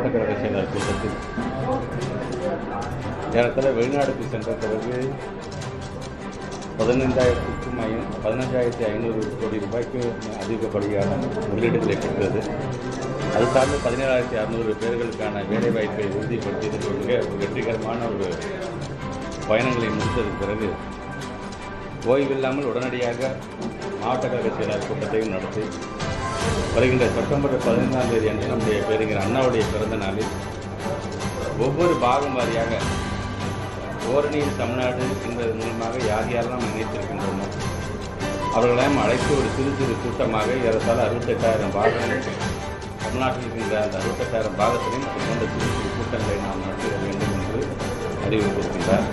மாவட்ட கழக செயலர் கூட்டத்தில் ஏறத்தாழ வெளிநாடுக்கு சென்ற பிறகு பதினைந்தாயிரத்துக்கும் ஐ பதினஞ்சாயிரத்தி ஐநூறு கோடி ரூபாய்க்கு அதிகப்படியான முதலீடுகளை பெற்றது. அது சார்ந்து பதினேழாயிரத்தி அறநூறு பேர்களுக்கான வேலைவாய்ப்பை உறுதிப்படுத்தியதற்கு மிக ஒரு வெற்றிகரமான ஒரு பயணங்களை முடித்ததற்கு பிறகு ஓய்வில்லாமல் உடனடியாக மாவட்ட கழக செயலாளர் கூட்டத்தையும் நடத்தி வருகின்ற செப்டம்பர் பதினைந்தாம் தேதி அன்று நம்முடைய பேருங்கிற அண்ணாவுடைய பிறந்த நாளில் ஒவ்வொரு பாகம் வாரியாக ஓரணியில் தமிழ்நாடு என்பதன் மூலமாக யார் யாரெல்லாம் நினைத்திருக்கின்றோமோ அவர்களையும் அழைத்து ஒரு சிறு சிறு கூட்டமாக ஏறத்தாழ அறுபத்தெட்டாயிரம் பாகங்கள் தமிழ்நாட்டில் இருக்கின்ற அந்த அறுபத்தெட்டாயிரம் பாகத்திலையும் அது போன்ற சிறு சிறு கூட்டங்களை நாம் நடத்திட வேண்டும் என்று அறிவுறுத்தியிருக்கின்றார்.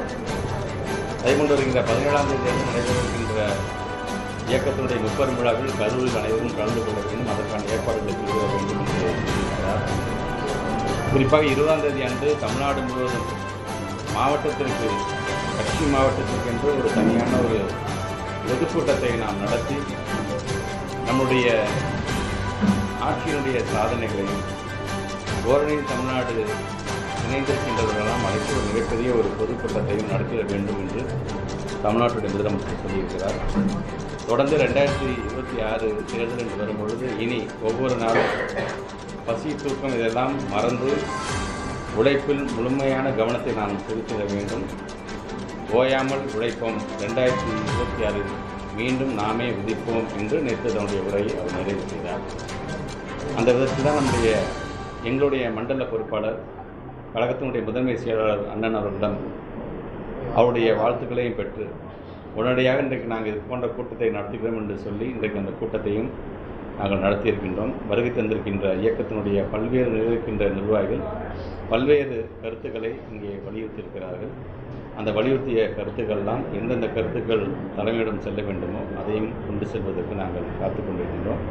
அதே கொண்டு வருகின்ற பதினேழாம் தேதி அன்று நடைபெறுகின்ற இயக்கத்தினுடைய முப்பெரும் விழாவில் கரூரில் அனைவரும் கலந்து கொள்ள வேண்டும் அதற்கான ஏற்பாடுகளை செய்து வர வேண்டும் என்று குறிப்பாக இருபதாம் தேதி அன்று தமிழ்நாடு முழுவதும் மாவட்டத்திற்கு கட்சி மாவட்டத்திற்கு என்று ஒரு தனியான ஒரு பொதுக்கூட்டத்தை நாம் நடத்தி நம்முடைய ஆட்சியினுடைய சாதனைகளையும் ஓரணியில் தமிழ்நாடு இணைந்திருக்கின்றவர்களெல்லாம் அழைத்து ஒரு மிகப்பெரிய ஒரு பொதுக்கூட்டத்தையும் நடத்திட வேண்டும் என்று தமிழ்நாட்டுடைய முதலமைச்சர் சொல்லியிருக்கிறார். தொடர்ந்து ரெண்டாயிரத்தி இருபத்தி ஆறு தேர்தல் என்று வரும்பொழுது இனி ஒவ்வொரு நாளும் பசி தூக்கம் இதெல்லாம் மறந்து உழைப்பில் முழுமையான கவனத்தை நாம் செலுத்திட வேண்டும். ஓயாமல் உழைப்போம். ரெண்டாயிரத்தி இருபத்தி ஆறில் மீண்டும் நாமே விதிப்போம் என்று நேற்று தன்னுடைய உரையை அவர் நிறைவு செய்தார். அந்த விதத்தில் தான் நம்முடைய எங்களுடைய மண்டல பொறுப்பாளர் கழகத்தினுடைய முதன்மை செயலாளர் அண்ணன் அவர்களிடம் அவருடைய வாழ்த்துக்களையும் பெற்று உடனடியாக இன்றைக்கு நாங்கள் இது போன்ற கூட்டத்தை நடத்துகிறோம் என்று சொல்லி இன்றைக்கு அந்த கூட்டத்தையும் நாங்கள் நடத்தியிருக்கின்றோம். வருகை தந்திருக்கின்ற இயக்கத்தினுடைய பல்வேறு நிலையிருக்கின்ற நிர்வாகிகள் பல்வேறு கருத்துக்களை இங்கே வலியுறுத்தியிருக்கிறார்கள். அந்த வலியுறுத்திய கருத்துக்கள்லாம் எந்தெந்த கருத்துக்கள் தலைமையிடம் செல்ல வேண்டுமோ அதையும் கொண்டு செல்வதற்கு நாங்கள் காத்து கொண்டிருக்கின்றோம்.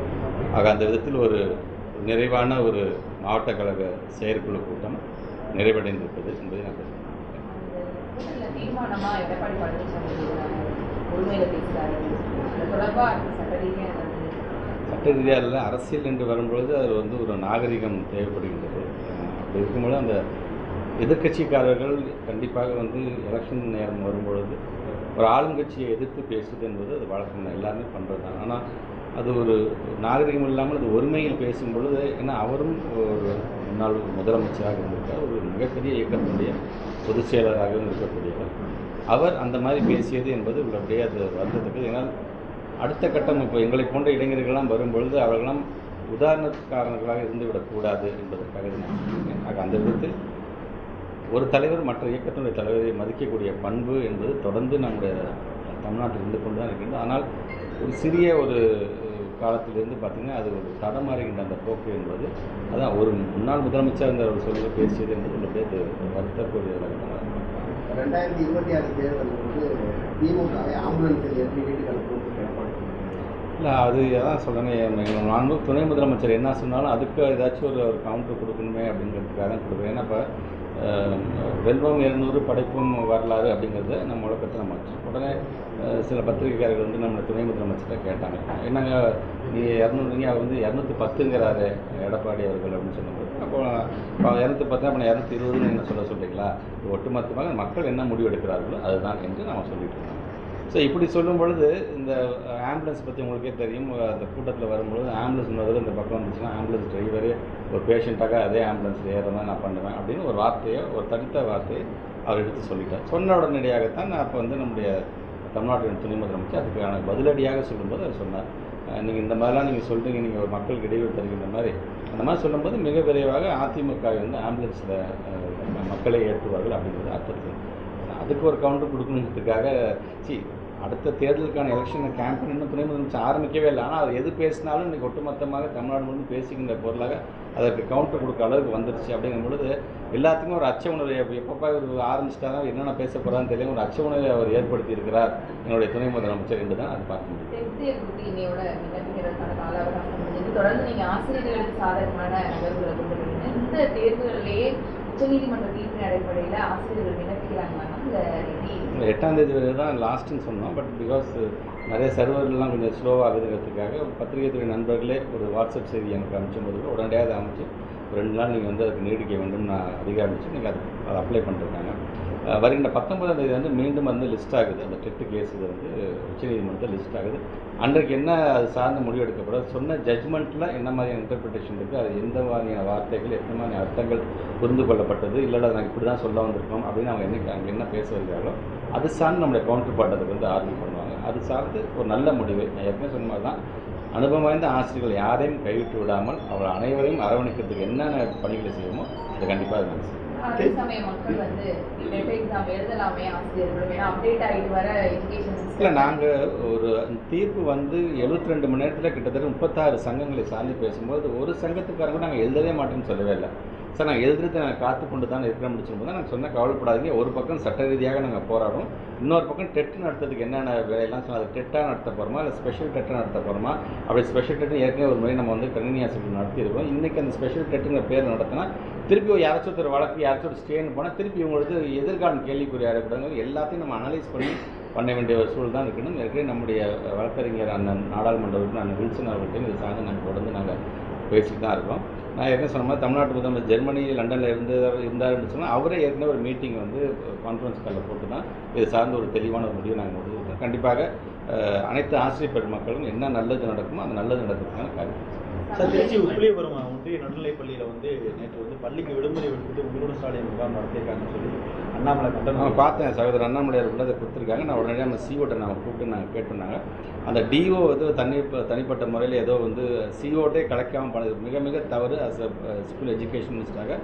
ஆக அந்த விதத்தில் ஒரு நிறைவான ஒரு மாவட்ட கழக செயற்குழு கூட்டம் நிறைவடைந்திருப்பது என்பதை நாங்கள் தீர்மானமாக எடப்பாடி பழனிசாமி உண்மையில பேசுறாரு சட்ட ரீதியா சட்ட ரீதியாக இல்லை அரசியல் என்று வரும்பொழுது அதில் வந்து ஒரு நாகரிகம் தேவைப்படுகின்றது. அப்படி இருக்கும்போது அந்த எதிர்க்கட்சிக்காரர்கள் கண்டிப்பாக வந்து எலெக்ஷன் நேரம் வரும்பொழுது ஒரு ஆளுங்கட்சியை எதிர்த்து பேசுவது என்பது அது வழக்கம் தான் எல்லாருமே பண்ணுறது தான். ஆனால் அது ஒரு நாகரிகம் இல்லாமல் அது ஒருமையில் பேசும் பொழுது ஏன்னா அவரும் ஒரு முன்னாள் முதலமைச்சராக இருந்திருக்கார். ஒரு மிகப்பெரிய இயக்கத்தினுடைய பொதுச் செயலராகவும் இருக்கக்கூடியவர். அவர் அந்த மாதிரி பேசியது என்பது உள்ளபடியே அது வருத்தத்தக்கது ஏன்னால் அடுத்த கட்டம் இப்போ எங்களை போன்ற இளைஞர்கள்லாம் வரும்பொழுது அவர்களெல்லாம் உதாரணக்காரர்களாக இருந்துவிடக்கூடாது என்பதற்காக நான் சொல்கிறேன் ஆக அந்த விதத்தில் ஒரு தலைவர் மற்ற இயக்கத்தினுடைய தலைவரை மதிக்கக்கூடிய பண்பு என்பது தொடர்ந்து நம்முடைய தமிழ்நாட்டில் இருந்து கொண்டு தான் இருக்கின்றது. ஆனால் ஒரு சிறிய ஒரு காலத்திலிருந்து பார்த்திங்கன்னா அது ஒரு தடமாறுகின்ற அந்த போக்கு என்பது அதான் ஒரு முன்னாள் முதலமைச்சர் இருந்தவர் சொல்லி பேசியது என்பது உள்ளபடியே அது வருத்தக்கூடியதாக ரெண்டாயிரத்தி இருபத்தி ஆறு தேர்தல் வந்து திமுக ஆம்புலன்ஸில் எப்படி வீட்டுக்கு இல்லை அது எதாவது சொல்கிறேன் நான் துணை முதலமைச்சர் என்ன சொன்னாலும் அதுக்கு ஏதாச்சும் ஒரு ஒரு கவுண்டர் கொடுக்கணுமே அப்படிங்கிறதுக்காக தான் கொடுக்குறேன் ஏன்னா இப்போ வெல்வம் இருநூறு படைப்பும் வரலாறு அப்படிங்கிறத நம்ம முழக்கத்தை நம்ம உடனே சில பத்திரிகைக்காரர்கள் வந்து நம்ம துணை முதலமைச்சர்கிட்ட கேட்டாங்க. என்னங்க நீ இரநூறுங்க அவர் வந்து இரநூத்தி பத்துங்கிறாரு எடப்பாடி அவர்கள் அப்படின்னு சொன்னபோது. இப்போ இரநூத்தி பத்து அப்போ இரநூத்தி இருபதுன்னு என்ன சொல்ல சொல்கிறீங்களா ஒட்டுமொத்தமாக மக்கள் என்ன முடிவு எடுக்கிறார்களோ அதுதான் என்று நம்ம சொல்லிட்டு இருக்கோம். ஸோ இப்படி சொல்லும் பொழுது இந்த ஆம்புலன்ஸ் பற்றி உங்களுக்கே தெரியும். அந்த கூட்டத்தில் வரும்பொழுது ஆம்புலன்ஸ் முதல்ல இந்த பக்கம் வந்துச்சுன்னா ஆம்புலன்ஸ் டிரைவரே ஒரு பேஷண்ட்டாக அதே ஆம்புலன்ஸில் ஏற மாதிரி நான் பண்ணுவேன் அப்படின்னு ஒரு வார்த்தையை ஒரு தனித்த வார்த்தையை அவர் எடுத்து சொல்லிட்டார். சொன்ன உடனடியாகத்தான் நான் அப்போ வந்து நம்முடைய தமிழ்நாட்டின் துணை முதலமைச்சர் அதுக்கான பதிலடியாக சொல்லும்போது அவர் சொன்னார். நீங்கள் இந்த மாதிரிலாம் நீங்கள் சொல்கிறீங்க நீங்கள் ஒரு மக்களுக்கு இடைவெளி தருகின்ற மாதிரி. அந்த மாதிரி சொல்லும்போது மிக விரைவாக அதிமுக வந்து ஆம்புலன்ஸில் மக்களை ஏற்றுவார்கள் அப்படிங்கிறது அர்த்தத்தில். அதுக்கு ஒரு கவுண்டர் கொடுக்கணுங்கிறதுக்காக சி அடுத்த தேர்தலுக்கான எலெக்ஷன் கேம்பெயின் இன்னும் துணை முதலமைச்சர் ஆரம்பிக்கவே இல்லை. ஆனால் அது எது பேசினாலும் இன்றைக்கி ஒட்டுமொத்தமாக தமிழ்நாடு முழுவதும் பேசிக்கின்ற பொருளாக அதற்கு கவுண்டர் கொடுக்க அளவுக்கு வந்துருச்சு. அப்படிங்கும் பொழுது எல்லாத்துக்கும் ஒரு அச்ச உணர்வு எப்போ எப்பப்பா இவர் ஆரம்பிச்சிட்டாரோ என்னென்ன பேச போகிறான்னு தெரியும் ஒரு அச்ச உணர்வை அவர் ஏற்படுத்தி இருக்கிறார் என்னுடைய துணை முதலமைச்சர் என்று தான் அது பார்க்க முடியும் தொடர்ந்து நீங்கள் ஆசிரியர்களுக்கு சாதகமான நகர்வுகளை கொண்டு இந்த தேர்தலிலேயே உச்சநீதிமன்ற தீர்ப்பின் அடிப்படையில் ஆசிரியர்கள் விண்ணப்பிக்கிறாங்கன்னா இந்த எட்டாம் தேதி வரை தான் லாஸ்ட்டுன்னு சொன்னோம். பட் பிகாஸ் நிறைய சர்வர்கள்லாம் கொஞ்சம் ஸ்லோவாக ஸ்லோவாகுதுங்கிறதுக்காக பத்திரிகை துறை நண்பர்களே ஒரு வாட்ஸ்அப் செய்தி எனக்கு அனுப்பிச்சும்போது உடனடியாக அதை அமைச்சு ரெண்டு நாள் நீங்கள் வந்து அதுக்கு நீடிக்க வேண்டும் நான் அதிகாரிச்சு நீங்கள் அது அதை அப்ளை பண்ணிருக்காங்க. வருகின்ற பத்தொன்பதாம் தேதி வந்து மீண்டும் வந்து லிஸ்ட் ஆகுது. அந்த டெட்டு கேஸ் இது வந்து உச்சநீதிமன்றத்தில் லிஸ்ட் ஆகுது. அன்றைக்கு என்ன அது சார்ந்த முடிவு எடுக்கப்படும்? சொன்ன ஜட்மெண்ட்டில் என்ன மாதிரியான இன்டர்பிரிட்டேஷன் இருக்குது அது எந்த மாதிரியான வார்த்தைகள் எந்த மாதிரியான அர்த்தங்கள் புரிந்து கொள்ளப்பட்டது? இல்லை நாங்கள் இப்படி தான் சொல்ல வந்திருக்கோம் அப்படின்னு அவங்க என்ன அங்கே என்ன பேச வருகிறார்களோ அது சார்ந்து நம்முடைய கவுண்டர் பாட்டதுக்கு வந்து ஆர்வம் பண்ணுவாங்க. அது சார்ந்து ஒரு நல்ல முடிவு. நான் ஏற்கனவே சொன்ன மாதிரி தான் அனுபவம் வாய்ந்த ஆசிரியர்கள் யாரையும் கைவிட்டு விடாமல் அவர்கள் அனைவரையும் அரவணைக்கிறதுக்கு என்னென்ன பணிகளை செய்யுமோ அதை கண்டிப்பாக அது நாங்கள் அதே சமயம் மக்கள் வந்து டெட் எக்ஸாம் எழுதலாமே ஆசிரியர்களும் ஏன்னா அப்டேட் ஆகிட்டு வர எஜுகேஷன் இல்லை நாங்கள் ஒரு தீர்ப்பு வந்து 72 ரெண்டு மணி நேரத்தில் கிட்டத்தட்ட முப்பத்தாறு சங்கங்களை சார்ந்து பேசும்போது ஒரு சங்கத்துக்காரங்க நாங்கள் எழுதவே மாட்டேன்னு சொல்லவே இல்லை. சார் நாங்கள் எதிர்த்து நாங்கள் காத்து கொண்டு தான் இருக்கிற முடிச்சிருப்போம் நாங்கள் சொன்ன கவலைப்படாதீங்க. ஒரு பக்கம் சட்ட ரீதியாக நாங்கள் போராடுறோம். இன்னொரு பக்கம் டெட்டு நடத்துறதுக்கு என்னென்ன வேலையெல்லாம் சொன்னால் அது டெட்டாக நடத்த போகிறோமா இல்லை ஸ்பெஷல் டெட்டாக நடத்த போகிறோமா அப்படி ஸ்பெஷல் டெட்டு ஏற்கனவே ஒரு முறை நம்ம வந்து கணினி ஆசிரியர் நடத்தியிருக்கோம். இன்றைக்கி அந்த ஸ்பெஷல் டெட்டுங்கிற பேர் நடத்தினா திருப்பி யாராச்சும் ஒருத்தர் வழக்கு யாராச்சும் ஒரு ஸ்டேன்னு போனால் திருப்பி இவங்களுக்கு எதிர்காலம் கேள்விக்குரிய ஆகிடக்கூடாது எல்லாத்தையும் நம்ம அனலைஸ் பண்ணி பண்ண வேண்டிய ஒரு சூழல் தான் இருக்கணும். ஏற்கனவே நம்முடைய வழக்கறிஞர் அண்ணன் நாடாளுமன்ற உறுப்பினர் அண்ணன் வில்சன் அவர்கள்ட்டையும் இது சார்ந்து நாங்கள் தொடர்ந்து நாங்கள் பேசிட்டு தான் இருக்கோம். நான் ஏற்கனவே சொன்ன மாதிரி தமிழ்நாட்டு முதல்வர் ஜெர்மனி லண்டனில் இருந்து இருந்தாருன்னு சொன்னால் அவரே ஏற்கனவே ஒரு மீட்டிங் வந்து கான்ஃபரன்ஸ் காலில் போட்டு தான் இது சார்ந்த ஒரு தெளிவான ஒரு முடிவு நாங்கள் முடிவு கண்டிப்பாக அனைத்து ஆசிரியர் பெருமக்களும் என்ன நல்லது நடக்குமோ அந்த நல்லது நடக்கிறதுக்கான காரியம். சார் திருச்சி உப்பிலியபுரம் ஒன்றிய நடுநிலைப் பள்ளியில் வந்து நேற்று வந்து பள்ளிக்கு விடுமுறை விட்டு உங்களோட சாலை முகாம் நடத்தியிருக்காங்கன்னு சொல்லி அண்ணாமலை நான் பார்த்தேன் சகோதரர் அண்ணாமலையார் உள்ளதை கொடுத்துருக்காங்க. நான் உடனடியாக நம்ம சிஓட்டை நான் கூப்பிட்டு நாங்கள் கேட்டுனாங்க அந்த டிஓ வந்து தனி தனிப்பட்ட முறையில் ஏதோ வந்து சிஓட்டே கலைக்காமல் பண்ணது மிக மிக தவறு அஸ் அ ஸ்கூல் எஜுகேஷன் மினிஸ்டராக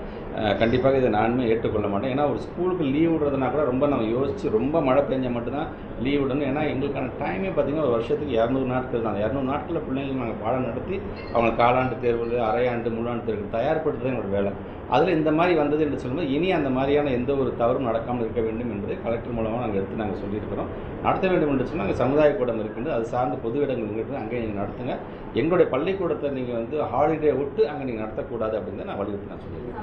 கண்டிப்பாக இதை நானுமே ஏற்றுக்கொள்ள மாட்டேன். ஏன்னா ஒரு ஸ்கூலுக்கு லீவ் விடுறதுனா கூட ரொம்ப நம்ம யோசித்து ரொம்ப மழை பெஞ்சால் மட்டும்தான் லீவ் விடணும். ஏன்னா எங்களுக்கான டைமே பார்த்தீங்கன்னா ஒரு வருஷத்துக்கு இரநூறு நாட்கள் தான். இரநூறு நாட்களில் பிள்ளைங்களுக்கு நாங்கள் பாடம் நடத்தி அவங்க காலாண்டு தேர்வு அரையாண்டு முழாண்டு தேர்வு தயார்படுத்துறது எங்களோட வேலை. அதில் இந்த மாதிரி வந்தது என்று சொல்லும்போது இனி அந்த மாதிரியான எந்த ஒரு தவறும் நடக்காமல் இருக்க வேண்டும் என்பதை கலெக்டர் மூலமாக நாங்கள் எடுத்து நாங்கள் சொல்லியிருக்கிறோம். நடத்த வேண்டும் என்று சொன்னால் அங்கே சமுதாய கூடம் இருக்கின்றது அது சார்ந்த பொது இடங்கள் இருக்குது அங்கே நீங்கள் நடத்துங்க. எங்களுடைய பள்ளிக்கூடத்தை நீங்கள் வந்து ஹாலிடே விட்டு அங்கே நீங்கள் நடத்தக்கூடாது அப்படின்னு நான் வலியுறுத்தி நான் சொல்லியிருக்கேன்.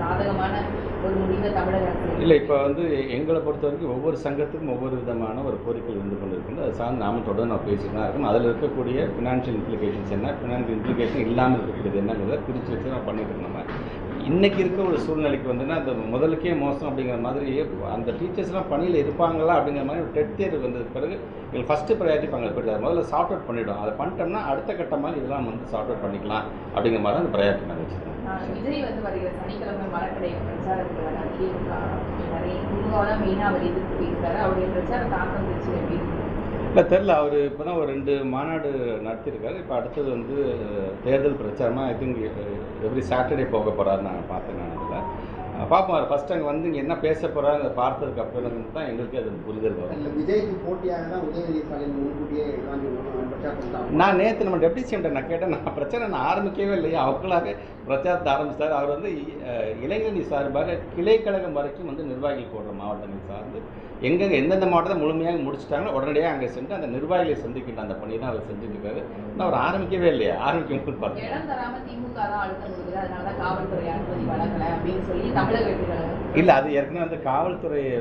சாதகமான ஒரு முடிவை தமிழக அரசு இல்லை இப்போ வந்து எங்களை பொறுத்த வரைக்கும் ஒவ்வொரு சங்கத்துக்கும் ஒவ்வொரு விதமான ஒரு கோரிக்கை இருந்து கொண்டு இருக்குது அது சார்ந்து நாம தொடர்ந்து நான் பேசிட்டு தான் இருக்கோம் அதில் இருக்கக்கூடிய ஃபினான்ஷியல் இம்ப்ளிகேஷன்ஸ் என்ன? ஃபினான்ஷியல் இம்ப்ளிகேஷன் இல்லாமல் இருக்கக்கூடியது என்னங்கிறத பிரித்து வச்சு நான் பண்ணிட்டு இருந்தோம். இன்றைக்கி இன்னைக்கு இருக்க ஒரு சூழ்நிலைக்கு வந்துன்னா அந்த முதலுக்கே மோசம் அப்படிங்கிற மாதிரி அந்த டீச்சர்ஸ்லாம் பணியில் இருப்பாங்களா அப்படிங்கிற மாதிரி ஒரு டெட் தேர்வு வந்தது பிறகு எங்களுக்கு ஃபஸ்ட்டு ப்ரையாரிட்டி பங்கு போயிட்டு முதல்ல சார்ட் அவுட் பண்ணிவிடும் அதை பண்ணிட்டோம்னா அடுத்த கட்டமாக இதெல்லாம் வந்து சார்ட் அவுட் பண்ணிக்கலாம் அப்படிங்கிற மாதிரி அந்த ப்ரையாரிட்டி நாங்கள் வச்சுருக்கோம் இல்லை தெரில அவர் இப்போ தான் ஒரு ரெண்டு மாநாடு நடத்தியிருக்காரு. இப்போ அடுத்தது வந்து தேர்தல் பிரச்சாரமாக ஐ திங்க் எவ்ரி சாட்டர்டே போக போகிறாரு நான் பார்த்தேன் நான் அதில். பார்ப்போம் ஃபஸ்ட் அங்கே வந்து இங்கே என்ன பேச போகிறாரு அதை பார்த்ததுக்கு அப்புறம் தான் எங்களுக்கே அது புரிதல் வரும். இல்ல விஜய்க்கு போட்டியாக தான் உதயநிதி ஸ்டாலின் முன்கூட்டியே நான் நேற்று நம்ம டெப்டி சிஎம்கிட்ட நான் கேட்டேன். நான் பிரச்சனை நான் ஆரம்பிக்கவே இல்லையா. அவங்களாவே பிரச்சாரத்தை ஆரம்பிச்சார். அவர் வந்து இளைஞரணி சார்பாக கிளைக்கழகம் வரைக்கும் வந்து நிர்வாகிகள் போடுற மாவட்டங்கள் சார்ந்து எங்கெங்க எந்தெந்த மாவட்டத்தை முழுமையாக முடிச்சிட்டாங்களோ உடனடியாக அங்கே சென்று அந்த நிர்வாகிகளை சந்திக்கின்ற அந்த பணி தான் அவர் செஞ்சுட்டு இருக்காரு. நான் அவர் ஆரம்பிக்கவே இல்லையா. ஆரம்பிக்கும் போது பார்த்தேன் இல்லை அது ஏற்கனவே வந்து காவல்துறையை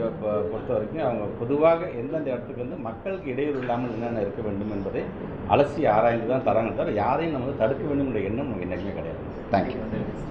பொறுத்த வரைக்கும் அவங்க பொதுவாக எந்தெந்த இடத்துக்கு வந்து மக்களுக்கு இடையூறு இல்லாமல் என்னென்ன இருக்க வேண்டும் என்பதை அலசி ஆராய்ந்து தான் தராங்க தவிர யாரையும் நம்ம வந்து தடுக்க வேண்டும் என்ற எண்ணம் நமக்கு என்றைக்குமே கிடையாது தேங்க்யூ